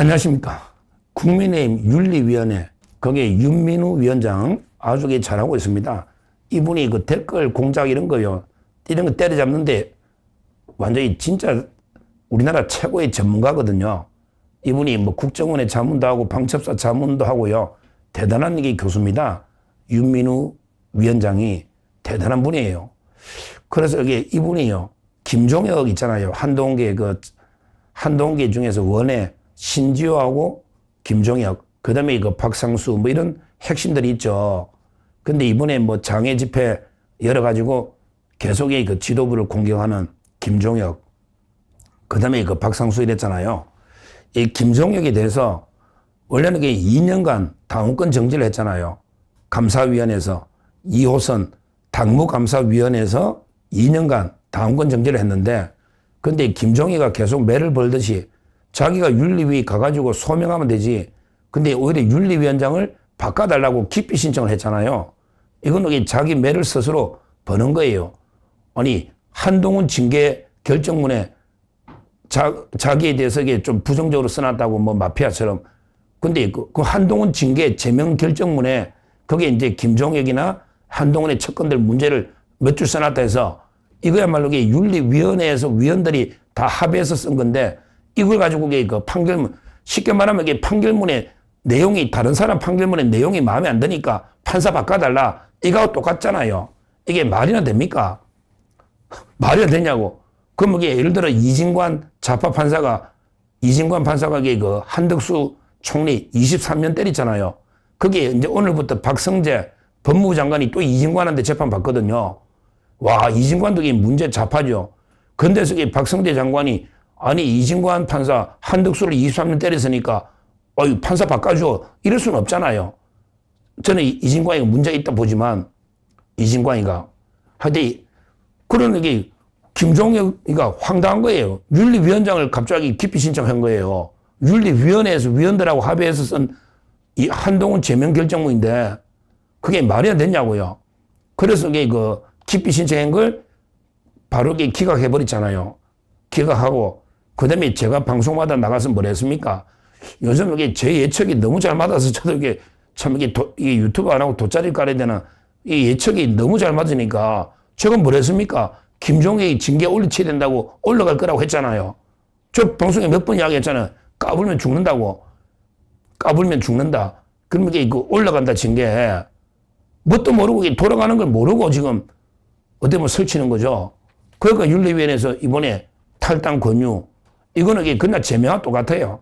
안녕하십니까. 국민의힘 윤리위원회, 거기에 윤민우 위원장 아주 게 잘하고 있습니다. 이분이 그 댓글 공작 이런 거요. 이런 거 때려잡는데 완전히 진짜 우리나라 최고의 전문가거든요. 이분이 뭐 국정원의 자문도 하고 방첩사 자문도 하고요. 대단한 이게 교수입니다. 윤민우 위원장이 대단한 분이에요. 그래서 여기 이분이요. 김종혁 있잖아요. 한동계 그 한동계 중에서 원에 신지호하고 김종혁, 그 다음에 그 박상수 뭐 이런 핵심들이 있죠. 근데 이번에 뭐 장애 집회 열어가지고 계속의 그 지도부를 공격하는 김종혁, 그 다음에 그 박상수 이랬잖아요. 이 김종혁에 대해서 원래는 그 2년간 당원권 정지를 했잖아요. 감사위원회에서 2호선 당무감사위원회에서 2년간 당원권 정지를 했는데 근데 김종희가 계속 매를 벌듯이 자기가 윤리위 가가지고 소명하면 되지. 근데 오히려 윤리위원장을 바꿔달라고 기피 신청을 했잖아요. 이건 자기 매를 스스로 버는 거예요. 아니, 한동훈 징계 결정문에 자, 자기에 대해서 이게 좀 부정적으로 써놨다고 뭐 마피아처럼. 근데 그, 그 한동훈 징계 제명 결정문에 거기에 이제 김종혁이나 한동훈의 측근들 문제를 몇 줄 써놨다 해서 이거야말로 이게 윤리위원회에서 위원들이 다 합의해서 쓴 건데 이걸 가지고 그 판결문 쉽게 말하면 이게 판결문의 내용이 다른 사람 판결문의 내용이 마음에 안 드니까 판사 바꿔달라 이거하고 똑같잖아요. 이게 말이나 됩니까? 말이나 되냐고. 그럼 이게 예를 들어 이진관 자파 판사가 이진관 판사가 그 한덕수 총리 23년 때렸잖아요. 그게 이제 오늘부터 박성재 법무부 장관이 또 이진관한테 재판 받거든요. 와, 이진관도 이게 문제 자파죠. 근데서 이게 박성재 장관이 아니, 이진관 판사 한덕수를 23년 때렸으니까 어이, 판사 바꿔줘. 이럴 수는 없잖아요. 저는 이- 이진관이가 문제 있다 보지만 이진관이가 하여튼 그런 게 김종혁이가 황당한 거예요. 윤리위원장을 갑자기 기피 신청한 거예요. 윤리위원회에서 위원들하고 합의해서 쓴 이 한동훈 제명 결정문인데 그게 말이 안 되냐고요. 그래서 이게 그 기피 신청한 걸 바로 기각해버렸잖아요. 기각하고 그 다음에 제가 방송마다 나가서 뭘 했습니까? 요즘 이게 제 예측이 너무 잘 맞아서 저도 이게 참 이게, 도, 이게 유튜브 안 하고 돗자리 깔아야 되나 이 예측이 너무 잘 맞으니까 제가 뭘 했습니까? 김종혁이 징계 올리쳐야 된다고 올라갈 거라고 했잖아요. 저 방송에 몇 번 이야기했잖아요. 까불면 죽는다고. 까불면 죽는다. 그러면 이게 그 올라간다 징계. 뭣도 모르고 이게 돌아가는 걸 모르고 지금 어디 뭐 설치는 거죠. 그러니까 윤리위원회에서 이번에 탈당 권유 이거는 그날 제명과 똑같아요.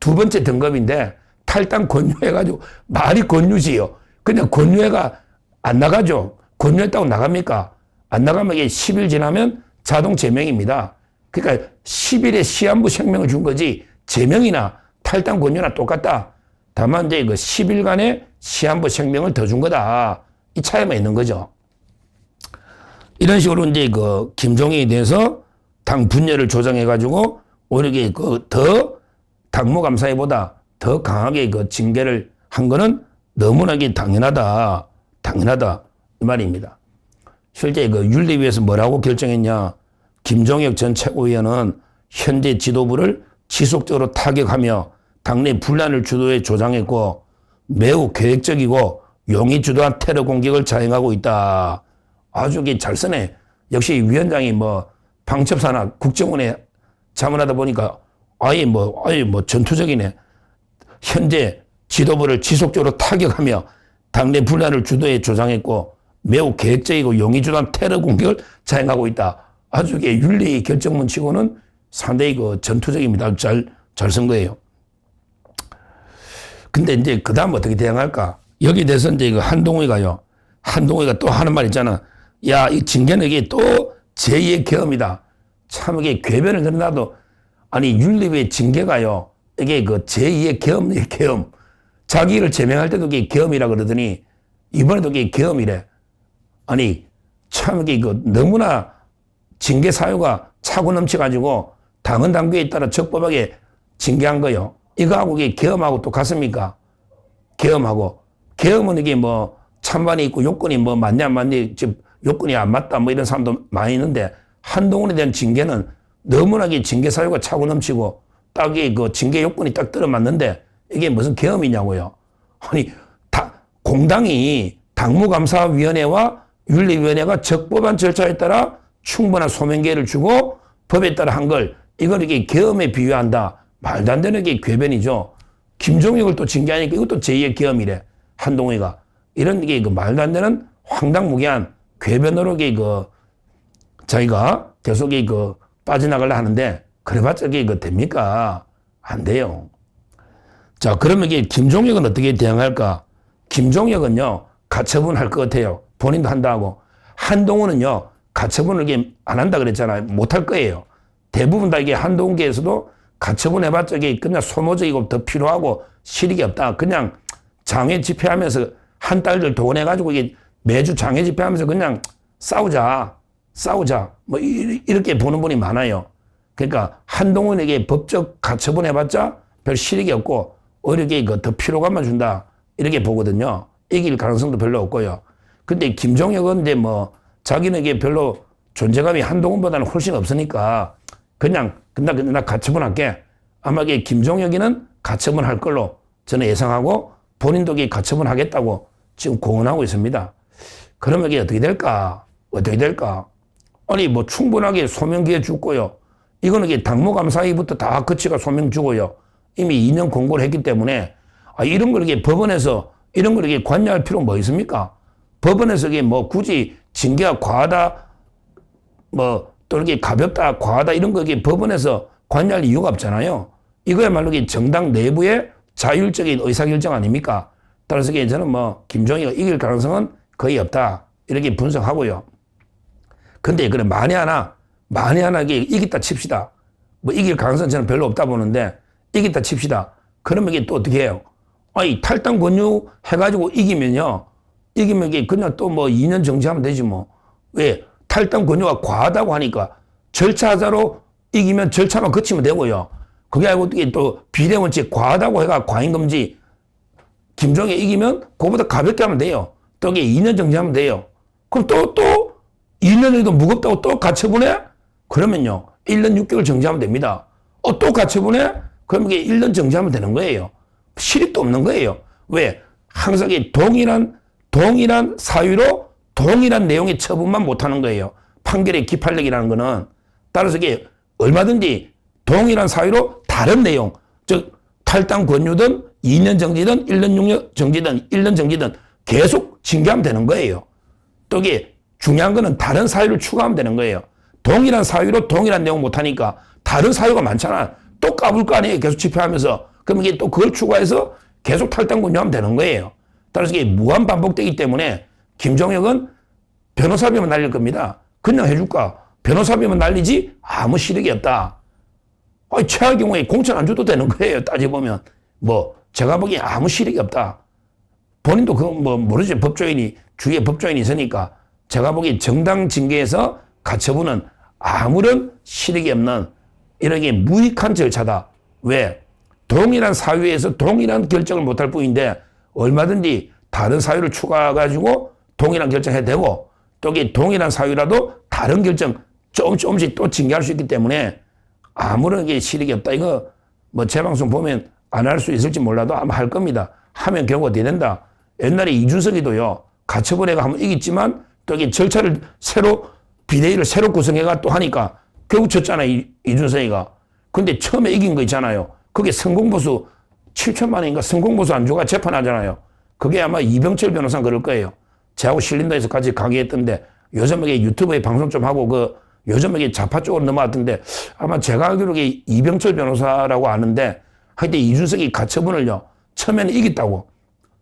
두 번째 등급인데 탈당 권유해가지고 말이 권유지요. 그냥 권유해가 안 나가죠. 권유했다고 나갑니까? 안 나가면 이게 10일 지나면 자동 제명입니다. 그러니까 10일에 시한부 생명을 준 거지 제명이나 탈당 권유나 똑같다. 다만 이제 그 10일간의 시한부 생명을 더 준 거다. 이 차이만 있는 거죠. 이런 식으로 이제 그 김종인에 대해서 당 분열을 조정해가지고 오히려 그더 당무감사회보다 더 강하게 그 징계를 한 거는 너무나게 당연하다. 당연하다. 이 말입니다. 실제 그 윤리위에서 뭐라고 결정했냐. 김종혁 전 최고위원은 현재 지도부를 지속적으로 타격하며 당내 분란을 주도해 조장했고 매우 계획적이고 용의 주도한 테러 공격을 자행하고 있다. 아주 잘 쓰네. 역시 위원장이 뭐 방첩사나 국정원에 자문하다 보니까 아예 뭐 아예 뭐 전투적이네. 현재 지도부를 지속적으로 타격하며 당내 분란을 주도해 조장했고 매우 계획적이고 용의 주도한 테러 공격을 자행하고 있다. 아주 이게 윤리 결정문 치고는 상당히 그 전투적입니다. 잘, 잘 쓴 거예요. 근데 이제 그 다음 어떻게 대응할까? 여기 대해서 이제 그 한동훈이가요. 한동훈이가 또 하는 말 있잖아. 야, 이 이게 또 제2의 계엄이다. 참 이게 궤변을 늘어나도 아니 윤리위의 징계가요. 이게 그 제2의 계엄, 계엄. 자기를 제명할 때도 이게 계엄이라 그러더니 이번에도 이게 계엄이래. 아니 참 이게 그 너무나 징계 사유가 차고 넘쳐가지고 당헌 당규에 따라 적법하게 징계한 거요. 이거하고 이게 계엄하고 또 같습니까? 계엄하고 계엄은 이게 뭐 찬반이 있고 요건이 뭐 맞냐 안 맞냐 지금 요건이 안 맞다 뭐 이런 사람도 많이 있는데 한동훈에 대한 징계는 너무나게 징계 사유가 차고 넘치고 딱이 그 징계 요건이 딱 들어맞는데 이게 무슨 계엄이냐고요. 아니, 다, 공당이 당무감사위원회와 윤리위원회가 적법한 절차에 따라 충분한 소명기회를 주고 법에 따라 한 걸 이걸 이게 계엄에 비유한다. 말도 안 되는 게 궤변이죠. 김종혁을 또 징계하니까 이것도 제2의 계엄이래. 한동희가. 이런 게 그 말도 안 되는 황당무계한 궤변으로 그 자기가 계속 이 그 빠져나가려 하는데 그래봤자 이게 그 됩니까? 안 돼요. 자, 그러면 이게 김종혁은 어떻게 대응할까? 김종혁은요, 가처분 할것 같아요. 본인도 한다고. 한동훈은요, 가처분을 이게 안 한다 그랬잖아요. 못 할 거예요. 대부분 다 이게 한동훈계에서도 가처분 해봤자 이게 그냥 소모적이고 더 필요하고 실익이 없다. 그냥 장애 집회하면서 한 달들 동원해가지고 이게 매주 장애 집회하면서 그냥 싸우자. 싸우자. 뭐 이- 이렇게 보는 분이 많아요. 그러니까 한동훈에게 법적 가처분 해봤자 별 실익이 없고 오히려 이게 그더 피로감만 준다. 이렇게 보거든요. 이길 가능성도 별로 없고요. 근데 김종혁은 이제 뭐 자기는 이게 별로 존재감이 한동훈보다는 훨씬 없으니까 그냥 나, 나 가처분 할게. 아마 이게 김종혁이는 가처분 할 걸로 저는 예상하고 본인도 이게 가처분 하겠다고 지금 공언하고 있습니다. 그러면 이게 어떻게 될까? 어떻게 될까? 아니 뭐 충분하게 소명 기회 주고요. 이거는 당무감사위부터 다 거치가 소명 주고요. 이미 2년 공고를 했기 때문에 아, 이런 걸 이게 법원에서 이런 걸 이게 관여할 필요 뭐 있습니까? 법원에서 이게 뭐 굳이 징계가 과하다 뭐또 이렇게 가볍다 과하다 이런 거 이게 법원에서 관여할 이유가 없잖아요. 이거야말로 이게 정당 내부의 자율적인 의사결정 아닙니까? 따라서 이게 저는 뭐 김종희가 이길 가능성은 거의 없다 이렇게 분석하고요. 근데 그래 만에 하나 만에 하나 이겼다 칩시다. 뭐 이길 가능성은 저는 별로 없다 보는데 이겼다 칩시다. 그러면 이게 또 어떻게 해요? 아니 탈당 권유 해가지고 이기면요. 이기면 이게 그냥 또 뭐 2년 정지하면 되지 뭐. 왜? 탈당 권유가 과하다고 하니까 절차자로 이기면 절차만 거치면 되고요. 그게 아니고 또 비례원칙 과하다고 해가 과잉금지 김종에 이기면 그보다 가볍게 하면 돼요. 또 이게 2년 정지하면 돼요. 그럼 또, 또 2년에도 무겁다고 또 가처분해? 그러면요. 1년 6개월 정지하면 됩니다. 어, 또 가처분해? 그럼 이게 1년 정지하면 되는 거예요. 실익도 없는 거예요. 왜? 항상 이 동일한, 동일한 사유로 동일한 내용의 처분만 못하는 거예요. 판결의 기판력이라는 거는. 따라서 이게 얼마든지 동일한 사유로 다른 내용, 즉, 탈당 권유든 2년 정지든 1년 6년 정지든 1년 정지든 계속 징계하면 되는 거예요. 또 이게 중요한 거는 다른 사유를 추가하면 되는 거예요. 동일한 사유로 동일한 내용 못하니까 다른 사유가 많잖아. 또 까불 거 아니에요. 계속 집회하면서. 그럼 이게 또 그걸 추가해서 계속 탈당 권유하면 되는 거예요. 따라서 이게 무한 반복되기 때문에 김종혁은 변호사비만 날릴 겁니다. 그냥 해줄까? 변호사비만 날리지 아무 실익이 없다. 아니, 최악의 경우에 공천 안 줘도 되는 거예요. 따져보면. 뭐, 제가 보기엔 아무 실익이 없다. 본인도 그뭐 모르죠. 법조인이, 주위에 법조인이 있으니까. 제가 보기엔 정당 징계에서 가처분은 아무런 실익이 없는 이렇게 무익한 절차다. 왜? 동일한 사유에서 동일한 결정을 못할 뿐인데 얼마든지 다른 사유를 추가해가지고 동일한 결정해도 되고 또 이게 동일한 사유라도 다른 결정 조금 조금씩 또 징계할 수 있기 때문에 아무런 게 실익이 없다. 이거 뭐제 방송 보면 안 할 수 있을지 몰라도 아마 할 겁니다. 하면 어떻게 된다. 옛날에 이준석이도요. 가처분해가 한번 이겼지만 또 이게 절차를 새로 비대위를 새로 구성해가 또 하니까 결국 졌잖아 이, 이준석이가. 근데 처음에 이긴 거 있잖아요. 그게 성공보수 7천만 원인가 성공보수 안 주가 재판하잖아요. 그게 아마 이병철 변호사 그럴 거예요. 저하고 신린다에서 같이 강의했던데 요즘 이게 유튜브에 방송 좀 하고 그 요즘 이게 좌파 쪽으로 넘어왔던데 아마 제가 알기로 이병철 변호사라고 아는데 하여튼 이준석이 가처분을요 처음에는 이겼다고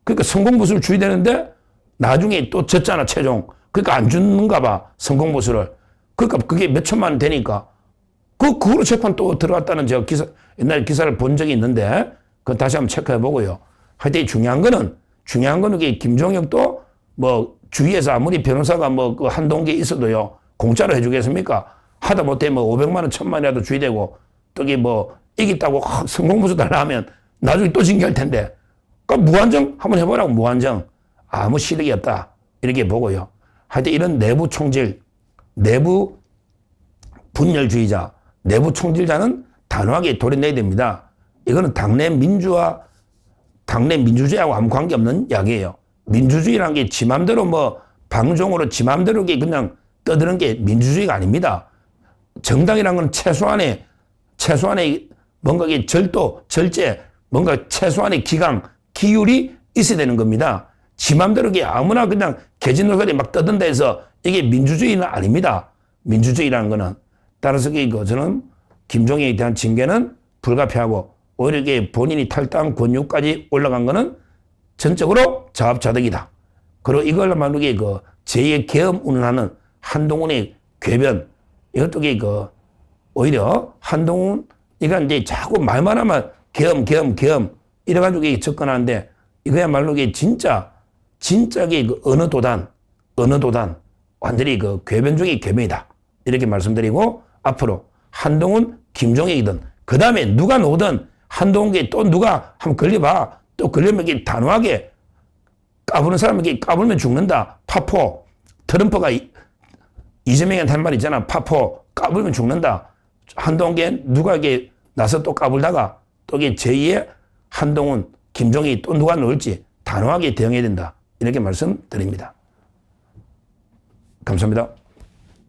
그러니까 성공보수를 줘야 되는데 나중에 또 졌잖아 최종 그러니까 안 주는가 봐 성공 보수를 그러니까 그게 몇 천만 원 되니까 그, 그거로 재판 또 들어갔다는 제가 기사, 옛날 기사를 본 적이 있는데, 그건 다시 한번 체크해 보고요. 하여튼 중요한 거는, 중요한 거는 이게 김종혁도 뭐 주위에서 아무리 변호사가 뭐 그 한동계 있어도요, 공짜로 해주겠습니까? 하다 못해 뭐 500만 원, 1000만원이라도 주의 되고, 또 이게 뭐 이겼다고 성공부수 달라 하면 나중에 또 징계할 텐데, 그러니까 무한정 한번 해보라고, 무한정. 아무 실력이 없다. 이렇게 보고요. 하여튼 이런 내부 총질, 내부 분열주의자, 내부 총질자는 단호하게 도려내야 됩니다. 이거는 당내 민주화, 당내 민주주의하고 아무 관계없는 이야기예요. 민주주의라는 게 지 맘대로 뭐 방종으로 지 맘대로 이게 그냥 떠드는 게 민주주의가 아닙니다. 정당이라는 건 최소한의 최소한의 뭔가 이게 절도, 절제, 뭔가 최소한의 기강, 기율이 있어야 되는 겁니다. 지 맘대로 이게 아무나 그냥 개진노소리 막 떠든다 해서 이게 민주주의는 아닙니다. 민주주의라는 거는. 따라서 이거 저는 김종인에 대한 징계는 불가피하고 오히려 이게 본인이 탈당 권유까지 올라간 거는 전적으로 자업자득이다. 그리고 이걸로만 이게 그 제2의 계엄 운운하는 한동훈의 궤변 이것도 이게 그 오히려 한동훈 이가 이제 자꾸 말만 하면 계엄 계엄 계엄 이래가지고 접근하는데 이거야말로 이게 진짜 진짜 이게 그 어느 도단 어느 도단 완전히 그 궤변 중의 궤변이다 이렇게 말씀드리고 앞으로 한동훈 김종혁이든 그 다음에 누가 놓든 한동훈께 또 누가 한번 걸려봐 또 걸리면 이게 단호하게 까부는 사람에게 까불면 죽는다 파포 트럼프가 이- 이재명한테 한 말 있잖아. 파포 까불면 죽는다. 한동훈께 누가 이게 나서 또 까불다가 또 이게 제2의 한동훈, 김종희 또 누가 놓을지 단호하게 대응해야 된다. 이렇게 말씀드립니다. 감사합니다.